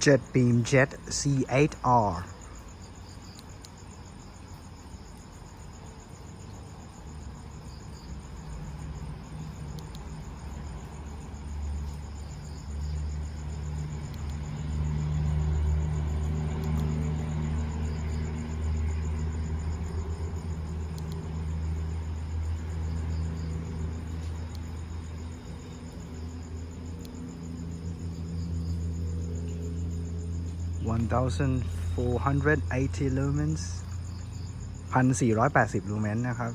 Jet Beam Jet C8R 1,480 lumens 1,480ลูเมนนะครับ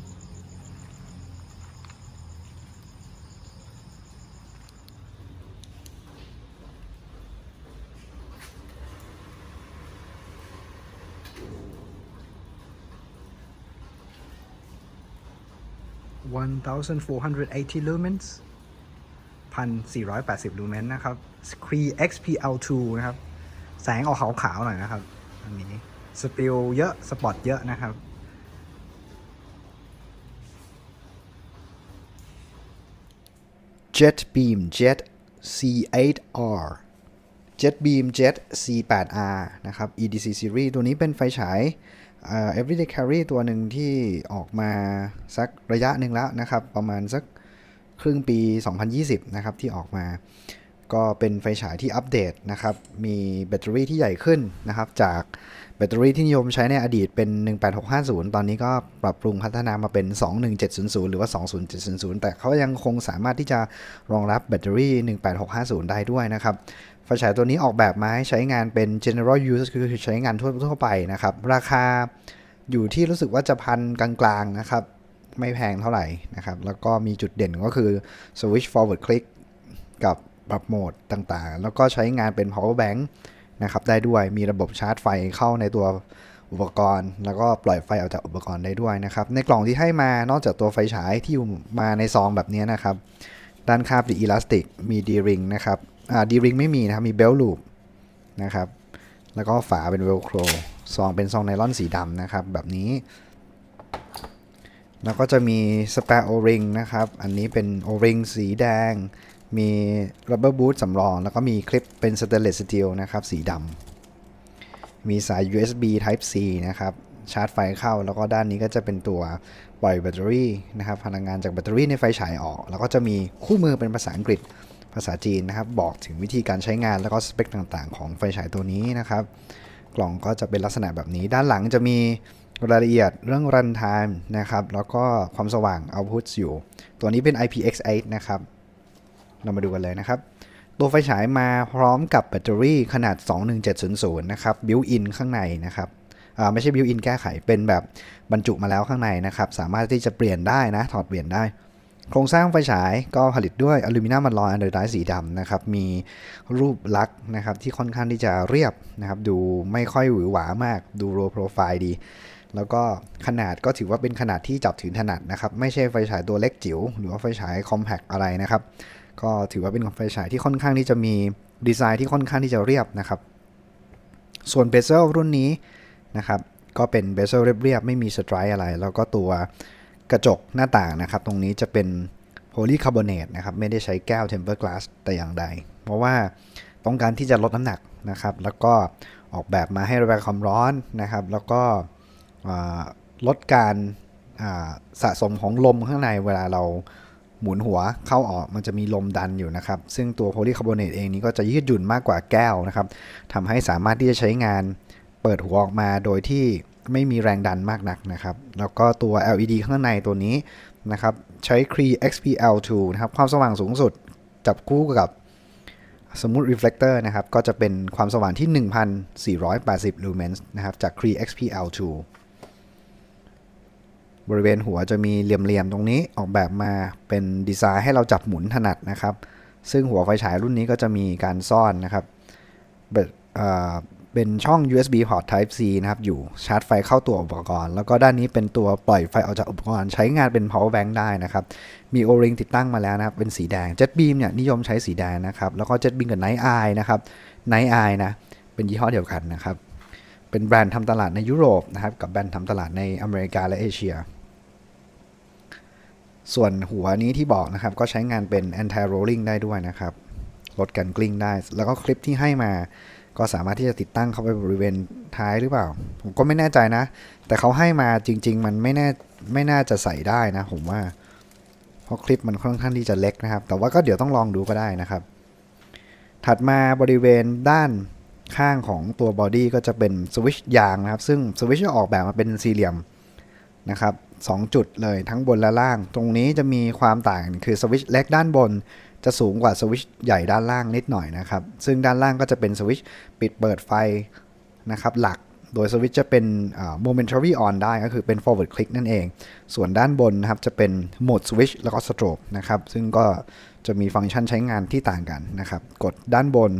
1,480 lumens 1,480 ลูเมนนะครับ Cree XPL2 นะครับ แสงออกขาวๆหน่อยนะครับอันนี้สปิลเยอะ สปอตเยอะนะครับ Jet Beam Jet C8R Jet Beam Jet C8R นะครับ EDC Series ตัวนี้เป็นไฟฉาย Everyday Carry ตัวหนึ่งที่ออกมาสักระยะหนึ่งแล้วนะครับ ประมาณสักครึ่งปี 2020 นะครับ ที่ออกมา ก็เป็นไฟฉายที่อัปเดตนะครับ มีแบตเตอรี่ที่ใหญ่ขึ้นนะครับ จากแบตเตอรี่ที่นิยมใช้ในอดีตเป็น 18650 ตอนนี้ก็ปรับปรุงพัฒนามาเป็น 21700 หรือว่า 20700 แต่เขายังคงสามารถที่จะรองรับแบตเตอรี่ 18650 ได้ด้วยนะครับ ไฟฉายตัวนี้ออกแบบมาให้ใช้งานเป็น general use คือใช้งานทั่วทั่วไปนะครับ ราคาอยู่ที่รู้สึกว่าจะพันกลางๆนะครับ ไม่แพงเท่าไหร่นะครับ แล้วก็มีจุดเด่นก็คือ switch forward click กับ ปรับโหมดต่างๆ แล้วก็ใช้งานเป็น power bank นะครับได้ด้วยมีระบบชาร์จไฟเข้าในตัวอุปกรณ์ แล้วก็ปล่อยไฟออกจากอุปกรณ์ได้ด้วยนะครับในกล่องที่ให้มานอกจากตัวไฟฉายที่อยู่มาในซองแบบนี้นะครับด้านข้างเป็นอีลาสติกมี D-ring นะครับอ่า D-ring ไม่มีนะครับมี belt loop นะครับแล้วก็ฝาเป็น velcro ซองเป็นซองไนลอนสีดำนะครับแบบนี้ แล้วก็จะมี spare o-ring นะครับ อันนี้เป็น o-ring สีแดง มี rubber boot สำรอง แล้วก็มีคลิปเป็น stainless steel นะครับ สีดำ มีสาย USB Type C นะครับ ชาร์จไฟเข้า แล้วก็ด้านนี้ก็จะเป็นตัวปล่อยแบตเตอรี่นะครับ พลังงานจากแบตเตอรี่ในไฟฉายออก แล้วก็จะมีคู่มือเป็นภาษาอังกฤษ ภาษาจีนนะครับ บอกถึงวิธีการใช้งาน แล้วก็สเปคต่างๆ ของไฟฉายตัวนี้นะครับ กล่องก็จะเป็นลักษณะแบบนี้ ด้านหลังจะมีรายละเอียดเรื่อง run time นะครับ แล้วก็ความสว่าง output อยู่ ตัวนี้เป็น IPX8 นะครับ เรามาดูกันเลยนะครับ ตัวไฟฉายมาพร้อมกับแบตเตอรี่ขนาด 21700 นะครับบิวอินข้างในนะครับอ่าไม่ใช่บิวอินแก้ไขเป็นแบบบรรจุมาแล้วข้างในนะครับ สามารถที่จะเปลี่ยนได้นะ ถอดเปลี่ยนได้ โครงสร้างไฟฉายก็ผลิตด้วยอลูมิเนียมมันลอยอันเดอร์ไดสีดำนะครับ มีรูปลักษณ์นะครับที่ค่อนข้างที่จะเรียบนะครับ ดูไม่ค่อยหวือหวามาก ดูโรโปรไฟล์ดี แล้วก็ขนาดก็ถือว่าเป็นขนาดที่จับถือถนัดนะครับ ไม่ใช่ไฟฉายตัวเล็กจิ๋วหรือว่าไฟฉายคอมแพคอะไรนะครับ ก็ถือว่าเป็นไฟฉายที่ค่อนข้างที่จะมีดีไซน์ที่ค่อนข้างที่จะเรียบนะครับ ส่วนเบเซลรุ่นนี้นะครับ ก็เป็นเบเซลเรียบๆ ไม่มีสไตร์อะไร แล้วก็ตัวกระจกหน้าต่างนะครับ ตรงนี้จะเป็นโพลีคาร์บอเนตนะครับ ไม่ได้ใช้แก้วเทมเปอร์กลาสแต่อย่างใด เพราะว่าต้องการที่จะลดน้ำหนักนะครับ แล้วก็ออกแบบมาให้ระบายความร้อนนะครับ แล้วก็ลดการสะสมของลมข้างในเวลาเรา หมุนหัวเข้าออกมันจะมีลมดันอยู่นะครับ ซึ่งตัวโพลีคาร์บอเนตเองนี้ก็จะยืดหยุ่นมากกว่าแก้วนะครับทำให้สามารถที่จะใช้งานเปิดหัวออกมาโดยที่ไม่มีแรงดันมากนักนะครับ แล้วก็ตัว LED ข้างในตัวนี้นะครับ ใช้ Cree XPL2 นะครับ ความสว่างสูงสุดจับคู่กับ Smooth Reflector นะครับ ก็จะเป็นความสว่างที่ 1,480 lumens นะครับ จาก Cree XPL2 บริเวณหัวจะมีเหลี่ยมๆตรงนี้ออกแบบมาเป็นดีไซน์ให้เราจับหมุนถนัดนะครับ ซึ่งหัวไฟฉายรุ่นนี้ก็จะมีการซ่อนนะครับเป็นช่อง USB port Type C นะครับ อยู่ชาร์จไฟเข้าตัวอุปกรณ์ แล้วก็ด้านนี้เป็นตัวปล่อยไฟออกจากอุปกรณ์ ใช้งานเป็น power bank ได้นะครับ มี O-ring ติดตั้งมาแล้วนะครับ เป็นสีแดง Jet Beam เนี่ยนิยมใช้สีแดงนะครับ แล้วก็ Jet Beam กับ Night Eye นะครับ Night Eye นะ เป็นยี่ห้อเดียวกันนะครับ เป็นแบรนด์ทำตลาดในยุโรปนะครับ กับแบรนด์ทำตลาดในอเมริกาและเอเชีย ส่วนหัวนี้ที่บอกนะครับ ก็ใช้งานเป็น anti rolling ได้ด้วยนะครับ ลดการกลิ้งได้ แล้วก็คลิปที่ให้มา ก็สามารถที่จะติดตั้งเข้าไปบริเวณท้ายหรือเปล่า ผมก็ไม่แน่ใจนะ แต่เขาให้มาจริง ๆ มันไม่แน่ไม่น่าจะใส่ได้นะ ผมว่า เพราะคลิปมันค่อนข้างที่จะเล็กนะครับ แต่ว่าก็เดี๋ยวต้องลองดูก็ได้นะครับ ถัดมาบริเวณด้านข้างของตัวบอดี้ก็จะเป็นสวิชยางนะครับ ซึ่งสวิชจะออกแบบมาเป็นสี่เหลี่ยมนะครับ สองจุดเลยทั้งบนและล่าง ตรงนี้จะมีความต่างคือสวิตช์เล็กด้านบน จะสูงกว่าสวิตช์ใหญ่ด้านล่างนิดหน่อยนะครับ ซึ่งด้านล่างก็จะเป็นสวิตช์ปิดเปิดไฟนะครับหลักโดยสวิตช์จะเป็น momentary on ได้ก็คือเป็น forward click นั่นเอง ส่วนด้านบนนะครับจะเป็น mode switch แล้วก็ strobe นะครับ ซึ่งก็จะมีฟังก์ชันใช้งานที่ต่างกันนะครับ กดด้านบน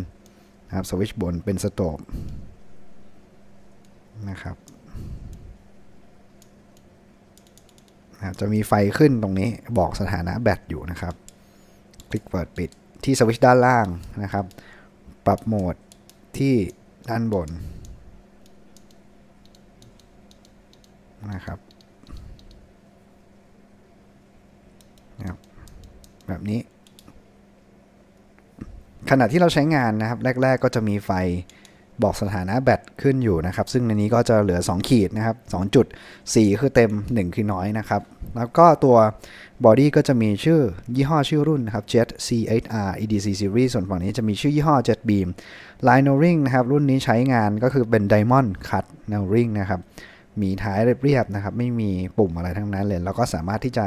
นะครับสวิตช์บนเป็น strobe นะครับนะครับ จะมีไฟขึ้นตรงนี้บอกสถานะแบตอยู่นะครับ คลิกเปิดปิดที่สวิตช์ด้านล่างนะครับ ปรับโหมดที่ด้านบนนะครับนะครับ แบบนี้ ขณะที่เราใช้งานนะครับ แรก ๆ ก็จะมีไฟ บอกสถานะแบตขึ้นอยู่นะครับ ซึ่งในนี้ก็จะเหลือ 2 ขีดนะครับ2จุด4คือเต็ม 1 คือน้อยนะครับ แล้วก็ตัวบอดี้ก็จะมีชื่อยี่ห้อชื่อรุ่นนะครับ Jet C8R EDC Series ส่วนฝั่งนี้จะมีชื่อยี่ห้อ Jet Beam Line o Ring นะครับ รุ่นนี้ใช้งานก็คือเป็น Diamond Cut No Ring นะครับ มีท้ายเรียบๆนะครับ ไม่มีปุ่มอะไรทั้งนั้นเลย แล้วก็สามารถที่จะ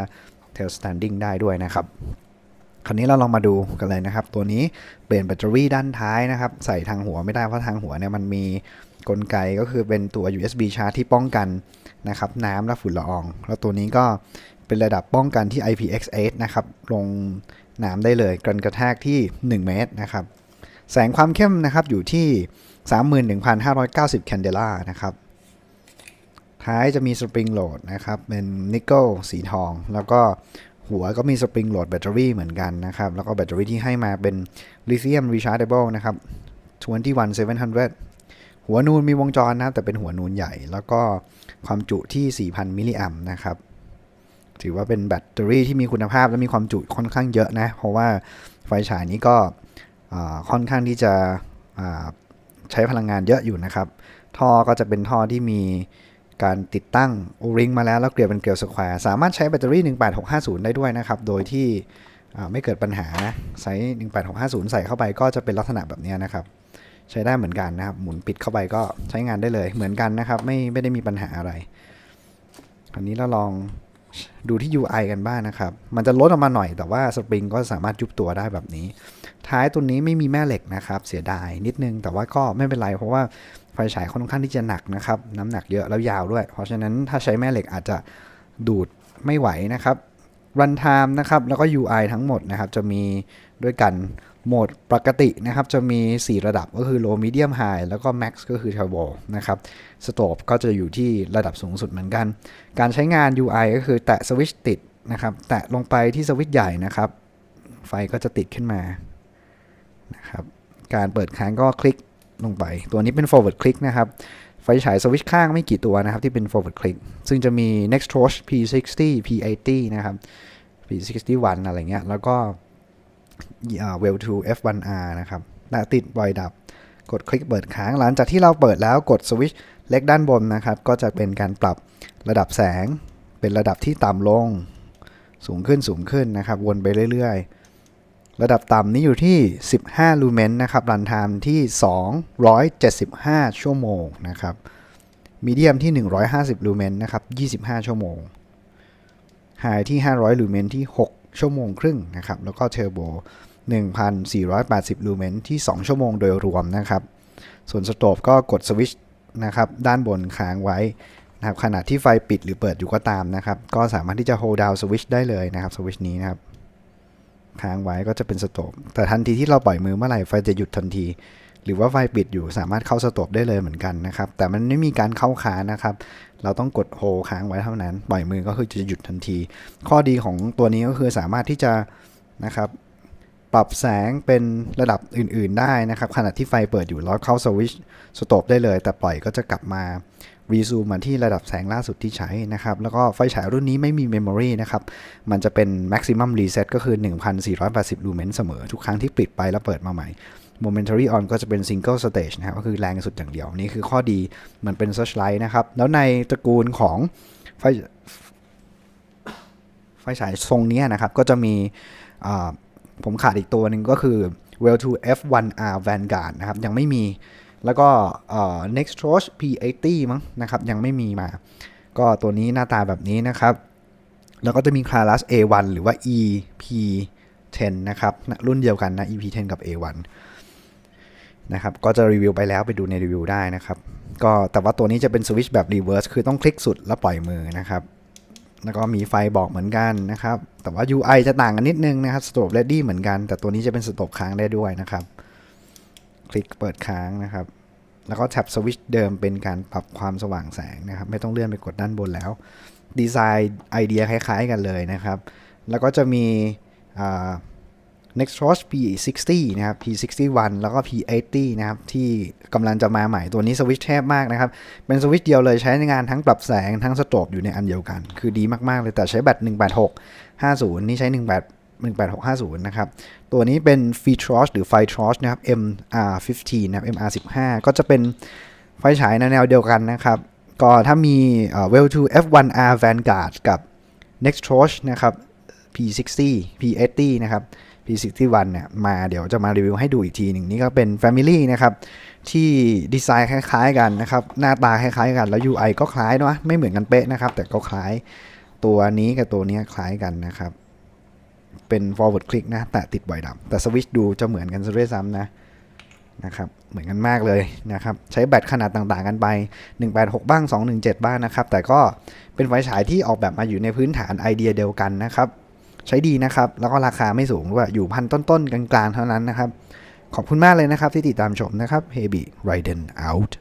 tail standing ได้ด้วยนะครับ คราวนี้เราลองมาดูกันเลยนะครับ ตัวนี้เปลี่ยนแบตเตอรี่ด้านท้ายนะครับ ใส่ทางหัวไม่ได้เพราะทางหัวเนี่ยมันมีกลไกก็คือเป็นตัว USB ชาร์จที่ป้องกันนะครับน้ำและฝุ่นละออง แล้วตัวนี้ก็เป็นระดับป้องกันที่ IPX8 นะครับ ลงน้ำได้เลยกันกระแทกที่ 1 เมตรนะครับ แสงความเข้มนะครับอยู่ที่ 31,590 แคนเดล่านะครับ ท้ายจะมีสปริงโหลดนะครับ เป็นนิกเกิลสีทอง แล้วก็ หัวก็มีสปริงโหลดแบตเตอรี่เหมือนกันนะครับ แล้วก็แบตเตอรี่ที่ให้มาเป็นลิเธียมรีชาร์จเบิลนะครับ21700 หัวนูนมีวงจรนะแต่เป็นหัวนูนใหญ่ แล้วก็ความจุที่ 4,000 มิลลิแอมป์นะครับ ถือว่าเป็นแบตเตอรี่ที่มีคุณภาพและมีความจุค่อนข้างเยอะนะ เพราะว่าไฟฉายนี้ก็ค่อนข้างที่จะใช้พลังงานเยอะอยู่นะครับ ท่อก็จะเป็นท่อที่มี การติดตั้งโอริงมาแล้วแล้วเกลียวเป็นเกลียวสแควร์สามารถใช้แบตเตอรี่ 18650 ได้ด้วยนะครับ โดยที่ไม่เกิดปัญหานะใช้18650 ใส่เข้าไปก็จะเป็นลักษณะแบบนี้นะครับ ใช้ได้เหมือนกันนะครับ หมุนปิดเข้าไปก็ใช้งานได้เลยเหมือนกันนะครับ ไม่ไม่ได้มีปัญหาอะไรคราวนี้เราลองดูที่ UI กันบ้างนะครับ มันจะลดออกมาหน่อยแต่ว่าสปริงก็สามารถยุบตัวได้แบบนี้ ท้ายตัวนี้ไม่มีแม่เหล็กนะครับ เสียดายนิดนึงแต่ว่าก็ไม่เป็นไร เพราะว่า ไฟฉายค่อนข้างที่จะหนักนะครับน้ำหนักเยอะแล้วยาวด้วย เพราะฉะนั้นถ้าใช้แม่เหล็กอาจจะดูดไม่ไหวนะครับรันไทม์นะครับแล้วก็ UI ทั้งหมดนะครับจะมีด้วยกันโหมดปกตินะครับจะมี 4 ระดับก็คือ low medium high แล้วก็ max ก็คือ turbo นะครับสโตปก็จะอยู่ที่ระดับสูงสุดเหมือนกัน การใช้งาน UI ก็คือแตะสวิตช์ติดนะครับแตะลงไปที่สวิตช์ใหญ่นะครับ ไฟก็จะติดขึ้นมานะครับการเปิดค้างก็คลิก ลงไป ตัวนี้เป็น forward click นะครับ ไฟฉายสวิตช์ข้างไม่กี่ตัวนะครับ ที่เป็น forward click ซึ่งจะมี next torch P60 P80 นะครับ P61 อะไรเงี้ย แล้วก็ well to F1R นะครับตะติดบอยดับ กดคลิกเปิดค้าง หลังจากที่เราเปิดแล้วกดสวิตช์เล็กด้านบนนะครับ ก็จะเป็นการปรับระดับแสง เป็นระดับที่ต่ำลง สูงขึ้นสูงขึ้นนะครับ วนไปเรื่อยๆ ระดับต่ำนี้อยู่ที่ 15 ลูเมนนะครับ รันไทม์ที่ 275 ชั่วโมงนะครับ มีเดียมที่ 150 ลูเมนนะครับ 25 ชั่วโมงไฮที่ 500 ลูเมนที่ 6 ชั่วโมงครึ่งนะครับ แล้วก็เทอร์โบ 1,480 ลูเมนที่ 2 ชั่วโมงโดยรวมนะครับ ส่วนสโตปก็กดสวิตช์นะครับ ด้านบนค้างไว้นะครับขณะที่ไฟปิดหรือเปิดอยู่ก็ตามนะครับ ก็สามารถที่จะ hold down switch ได้เลยนะครับสวิตช์นี้นะครับ ค้างไว้ก็จะเป็นสโตปแต่ทันทีที่เราปล่อยมือเมื่อไหร่ไฟจะหยุดทันที หรือว่าไฟปิดอยู่สามารถเข้าสโตปได้เลยเหมือนกันนะครับ แต่มันไม่มีการเข้าค้างนะครับ เราต้องกดโฮค้างไว้เท่านั้น ปล่อยมือก็คือจะหยุดทันที ข้อดีของตัวนี้ก็คือสามารถที่จะนะครับปรับแสงเป็นระดับอื่น ๆ ได้นะครับ ขณะที่ไฟเปิดอยู่แล้วเข้าสวิตช์สโตปได้เลย แต่ปล่อยก็จะกลับมา รีซูมมาที่ระดับแสงล่าสุดที่ใช้นะครับ แล้วก็ไฟฉายรุ่นนี้ไม่มีเมมโมรีนะครับ มันจะเป็น maximum reset ก็คือ 1480 ลูเมนเสมอ ทุกครั้งที่ปิดไปแล้วเปิดมาใหม่ momentary on ก็จะเป็น single stage นะครับ ก็คือแรงสุดอย่างเดียว นี่คือข้อดีเหมือนเป็น searchlight นะครับ แล้วในตระกูลของไฟไฟฉายทรงนี้นะครับ ก็จะมีผมขาดอีกตัวหนึ่งก็คือ well to f1r vanguard นะครับ ยังไม่มี แล้วก็ next torch p80 มั้งนะครับ ยังไม่มีมา ก็ตัวนี้หน้าตาแบบนี้นะครับ แล้วก็จะมี class A1 หรือว่า EP10 นะครับนะรุ่นเดียวกันนะ EP10 กับ A1 นะครับ ก็จะรีวิวไปแล้วไปดูในรีวิวได้นะครับ ก็แต่ว่าตัวนี้จะเป็นสวิตช์แบบ reverse คือต้องคลิกสุดแล้วปล่อยมือนะครับแล้วก็มีไฟบอกเหมือนกันนะครับ แต่ว่า UI จะต่างกันนิดนึงนะครับ Stop Ready เหมือนกัน แต่ตัวนี้จะเป็นสต็อปค้างได้ด้วยนะครับ คลิกเปิดค้างนะครับ แล้วก็แท็บสวิตช์เดิมเป็นการปรับความสว่างแสงนะครับ ไม่ต้องเลื่อนไปกดด้านบนแล้ว ดีไซน์ไอเดียคล้ายๆกันเลยนะครับ แล้วก็จะมี Nextros P60 นะครับ P61 แล้วก็ P80 นะครับ ที่กำลังจะมาใหม่ตัวนี้สวิตช์แทบมากนะครับ เป็นสวิตช์เดียวเลยใช้ในงานทั้งปรับแสงทั้งสโตรบอยู่ในอันเดียวกัน คือดีมากๆเลยแต่ใช้แบต18650 นี่ใช้18 18650 นะครับ ตัวนี้เป็น f e t r o s หรือไฟ t r o s นะครับ MR15 นะครับ MR15 ก็จะเป็นไฟฉายในแนวเดียวกันนะครับ ก็ถ้ามี Well to F1R Vanguard กับ Next Torch นะครับ P60 P80 นะครับ P61 เนี่ยมาเดี๋ยวจะมารีวิวให้ดูอีกทีหนึ่งนี่ก็เป็น Family นะครับ ที่ดีไซน์คล้ายๆกันนะครับ หน้าตาคล้ายๆกันแล้ว UI ก็คล้ายเนาะไม่เหมือนกันเป๊ะนะครับ แต่ก็คล้ายตัวนี้กับตัวนี้คล้ายกันนะครับ เป็น forward click นะ แต่ติดบ่อยดับแต่สวิชดูจะเหมือนกันซะด้วยซ้ำนะนะครับเหมือนกันมากเลยนะครับ ใช้แบตขนาดต่างๆกันไป 186 บ้าง 217 บ้างนะครับ แต่ก็เป็นไฟฉายที่ออกแบบมาอยู่ในพื้นฐานไอเดียเดียวกันนะครับ ใช้ดีนะครับ แล้วก็ราคาไม่สูงด้วยอยู่พันต้นๆกลางๆเท่านั้นนะครับ ขอบคุณมากเลยนะครับที่ติดตามชมนะครับ h e b y r i d e n out